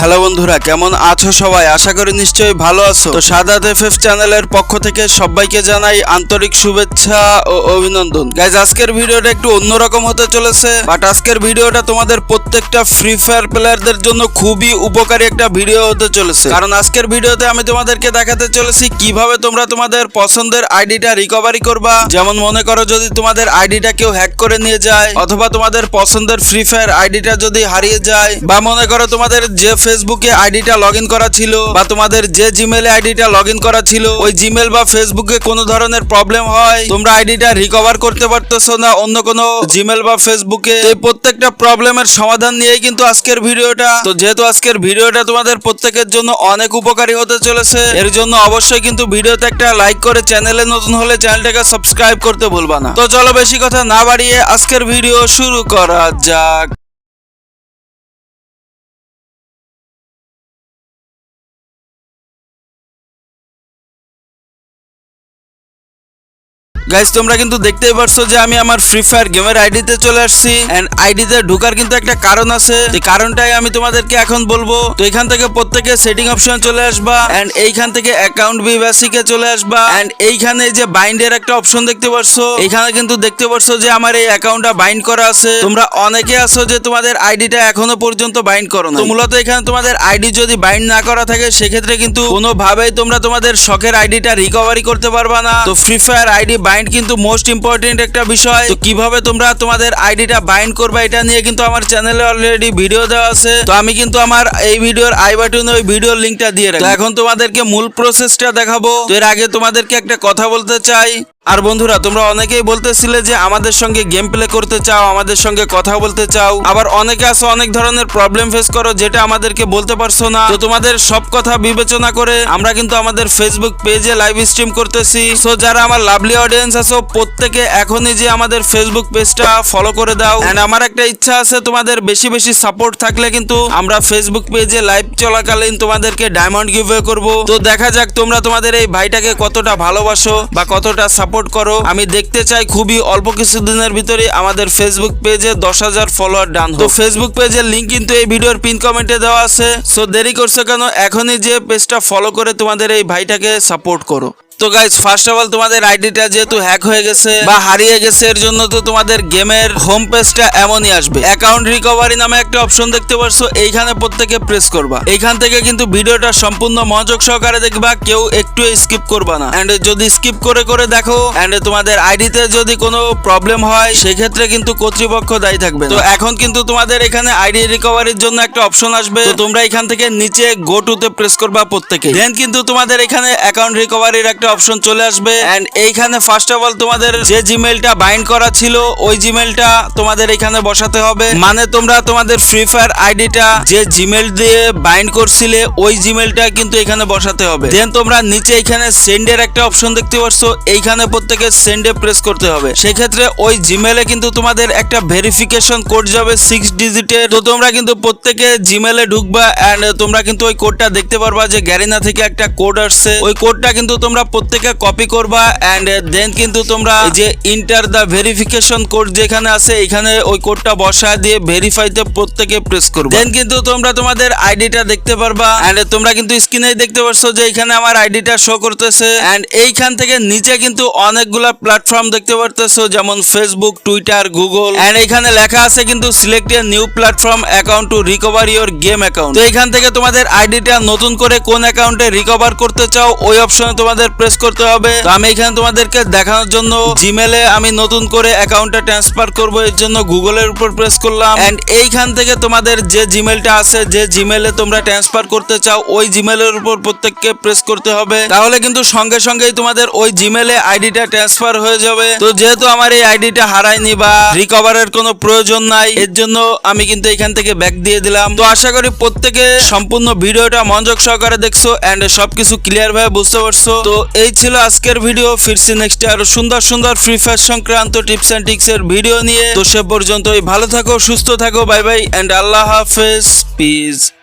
Hello বন্ধুরা, কেমন আছো সবাই? আশা করি নিশ্চয়ই ভালো আছো। তো সাদাত এফএফ চ্যানেলের পক্ষ থেকে সবাইকে জানাই আন্তরিক শুভেচ্ছা ও অভিনন্দন। গাইজ আজকের ভিডিওটা একটু অন্যরকম হতে চলেছে বাট আজকের ভিডিওটা তোমাদের প্রত্যেকটা ফ্রি ফায়ার প্লেয়ারদের জন্য খুবই উপকারী একটা ভিডিও হতে চলেছে। কারণ আজকের ভিডিওতে আমি তোমাদেরকে দেখাতে চলেছি কীভাবে তোমরা তোমাদের পছন্দের আইডিটা রিকভারি করবা। যেমন মনে করো যদি তোমাদের আইডিটা কেউ হ্যাক করে নিয়ে যায়, অথবা তোমাদের পছন্দের ফ্রি ফায়ার আইডিটা যদি হারিয়ে যায়, বা মনে করো তোমাদের যে ফেসবুকে আইডিটা লগ করা ছিল বা তোমাদের যে জিমেলে আইডিটা লগ করা ছিল, ওই জিমেল বা ফেসবুকে কোনো ধরনের প্রবলেম হয়, তোমরা আইডিটা রিকভার করতে পারতেছো না, অন্য কোনো জিমেল বা ফেসবুকে এই প্রত্যেকটা প্রবলেমের সমাধান নিয়েই কিন্তু আজকের ভিডিওটা। তো যেহেতু আজকের ভিডিওটা তোমাদের প্রত্যেকের জন্য অনেক উপকারী হতে চলেছে, এর জন্য অবশ্যই কিন্তু ভিডিওতে একটা লাইক করে চ্যানেলে নতুন হলে চ্যানেলটাকে সাবস্ক্রাইব করতে ভুলবা না। তো চলো বেশি কথা না বাড়িয়ে আজকের ভিডিও শুরু করা যাক। গাইজ তোমরা কিন্তু দেখতেই পারছ যে আমি আমার ফ্রি ফায়ার গেমের আইডিতে চলে আসছি। এন্ড আইডিতে ঢোকার কিন্তু একটা কারণ আছে। এই কারণটাই আমি তোমাদেরকে এখন বলব। তো এখান থেকে প্রত্যেকে সেটিং অপশন চলে আসবা। এন্ড এইখান থেকে অ্যাকাউন্ট বি বেসিকে চলে আসবা। এন্ড এইখানে যে বাইন্ডের একটা অপশন দেখতে পারছ এখানে কিন্তু দেখতে পারছ যে আমার এই অ্যাকাউন্টটা বাইন্ড করা আছে। তোমরা অনেকে আছো যে তোমাদের আইডিটা এখনও পর্যন্ত বাইন্ড করো না মূলত এখানে তোমাদের আইডি যদি বাইন্ড না করা থাকে, সেক্ষেত্রে কিন্তু কোনোভাবেই তোমরা তোমাদের শখের আইডিটা রিকভারি করতে পারবা না। তো ফ্রি ফায়ার আইডি বাইন্ড কিন্তু মোস্ট ইম্পর্টেন্ট একটা বিষয়। তো কীভাবে তোমরা তোমাদের আইডিটা বাইন্ড করবে এটা নিয়ে কিন্তু আমার চ্যানেলে অলরেডি ভিডিও দেওয়া আছে। তো আমি কিন্তু আমার এই ভিডিওর আই বাটনে ওই ভিডিওর লিংকটা দিয়ে রাখি। এখন তোমাদেরকে মূল প্রসেসটা দেখাবো। তো এর আগে তোমাদেরকে একটা কথা বলতে চাই। আর বন্ধুরা, তোমরা অনেকেই বলতেছিলে যে আমাদের সঙ্গে গেম প্লে করতে চাও, আমাদের সঙ্গে কথা বলতে চাও। আবার অনেকে আছে, অনেক ধরনের প্রবলেম ফেস করো, যেটা আমাদেরকে বলতে পারছ না। তো তোমাদের সব কথা বিবেচনা করে আমরা কিন্তু আমাদের ফেসবুক পেজে লাইভ স্ট্রিম করতেছি। সো যারা আমার লাভলি অডিয়েন্স আছো, প্রত্যেকে এখনই যে আমাদের ফেসবুক পেজটা ফলো করে দাও। এন্ড আমার একটা ইচ্ছা আছে, তোমাদের বেশি বেশি সাপোর্ট থাকলে কিন্তু আমরা ফেসবুক পেজে লাইভ চলাকালীন তোমাদেরকে ডায়মন্ড গিভওয়ে করব। তো দেখা যাক তোমরা তোমাদের এই ভাইটাকে কতটা ভালোবাসো বা কতটা সাপোর্ট করো। আমি দেখতে চাই খুবই অল্প কিছুদিনের ভিতরে আমাদের ফেসবুক পেজে দশ হাজার ফলোয়ার ডান তো ফেসবুক পেজের লিঙ্ক কিন্তু এই ভিডিওর পিন কমেন্টে দেওয়া আছে। সো দেরি করছ কেন? এখনই যে পেজটা ফলো করে তোমাদের এই ভাইটাকে সাপোর্ট করো। তো গাইজ ফার্স্ট অফ অল তোমাদের আইডিটা যেহেতু হ্যাক হয়ে গেছে বা হারিয়ে গেছে, এর জন্য তো তোমাদের গেমের হোম পেজটা এমনই আসবে। অ্যাকাউন্ট রিকভারি নামে একটা অপশন দেখতে পারছ, এইখানে প্রত্যেকে প্রেস করবা। এইখান থেকে কিন্তু ভিডিওটা সম্পূর্ণ মনোযোগ সহকারে দেখবা, কেউ একটু স্কিপ করবা না। এন্ড যদি স্কিপ করে করে দেখো এন্ড তোমাদের আইডিতে যদি কোনো প্রবলেম হয়, সেক্ষেত্রে কিন্তু কর্তৃপক্ষ দায়ী থাকবে তো এখন কিন্তু তোমাদের এখানে আইডি রিকভারির জন্য একটা অপশন আসবে। তো তোমরা এখান থেকে নিচে গো টুতে প্রেস করবা প্রত্যেকে। দেন কিন্তু তোমাদের এখানে অ্যাকাউন্ট রিকভারির একটা অপশন চলে আসবে। এন্ড এইখানে ফার্স্ট অফ অল তোমাদের যে জিমেলটা বাইন্ড করা ছিল, ওই জিমেলটা তোমাদের এখানে বসাতে হবে। মানে তোমরা তোমাদের ফ্রি ফায়ার আইডিটা যে জিমেল দিয়ে বাইন্ড করছিলে, ওই জিমেলটা কিন্তু এখানে বসাতে হবে। দেন তোমরা নিচে এখানে সেন্ডের একটা অপশন দেখতে পাচ্ছ এইখানে প্রত্যেকে সেন্ডে প্রেস করতে হবে। সেক্ষেত্রে ওই জিমেলে কিন্তু তোমাদের একটা ভেরিফিকেশন কোড যাবে সিক্স ডিজিটের তো তোমরা কিন্তু প্রত্যেকে জিমেলে ঢুকবা এন্ড তোমরা কিন্তু ওই কোডটা দেখতে পারবা যে গ্যারিনা থেকে একটা কোড আসছে। ওই কোডটা কিন্তু তোমরা প্রত্যেকে কপি করবা এন্ড দেন কিন্তু তোমরা যে ইন্টার দা ভেরিফিকেশন কোড যেখানে আছে এখানে ওই কোডটা বসায় দিয়ে ভেরিফাইতে প্রত্যেকে প্রেস করবে। দেন কিন্তু তোমরা তোমাদের আইডিটা দেখতে পারবা এন্ড তোমরা কিন্তু স্ক্রিনে দেখতে পারছ যে এখানে আমার আইডিটা শো করতেছে এন্ড এইখান থেকে নিচে কিন্তু অনেকগুলা প্ল্যাটফর্ম দেখতে পারতেছো, যেমন ফেসবুক টুইটার গুগল এন্ড এখানে লেখা আছে কিন্তু select a new platform account to recover your game account তো এখান থেকে তোমাদের আইডিটা নতুন করে কোন অ্যাকাউন্টে রিকভার করতে চাও, ওই অপশনে তোমাদের প্রেস করতে হবে। তো আমি এখানে তোমাদেরকে দেখানোর জন্য জিমেলে আমি নতুন করে অ্যাকাউন্টটা ট্রান্সফার করব। এর জন্য গুগলের উপর প্রেস করলাম। এন্ড এইখান থেকে তোমাদের যে জিমেলটা আছে, যে জিমেলে তোমরা ট্রান্সফার করতে চাও, ওই জিমেলের উপর প্রত্যেককে প্রেস করতে হবে। তাহলে কিন্তু সঙ্গে সঙ্গেই তোমাদের ওই জিমেলে আইডিটা ট্রান্সফার হয়ে যাবে। তো যেহেতু আমার এই আইডিটা হারায়নি বা রিকভারের কোনো প্রয়োজন নাই, এর জন্য আমি কিন্তু এখান থেকে ব্যাক দিয়ে দিলাম। তো আশা করি প্রত্যেকে সম্পূর্ণ ভিডিওটা মনোযোগ সহকারে দেখছ এন্ড সবকিছু ক্লিয়ার ভাবে বুঝতে পারছ। তো এই ছিল আজকের ভিডিও ফিরছি নেক্সট আরও সুন্দর সুন্দর ফ্রি ফায়ার সংক্রান্ত টিপস এন্ড টিক্স এর ভিডিও নিয়ে। তো সে পর্যন্তই, ভালো থাকো, সুস্থ থাকো বাই বাই অ্যান্ড আল্লাহ হাফেজ পিস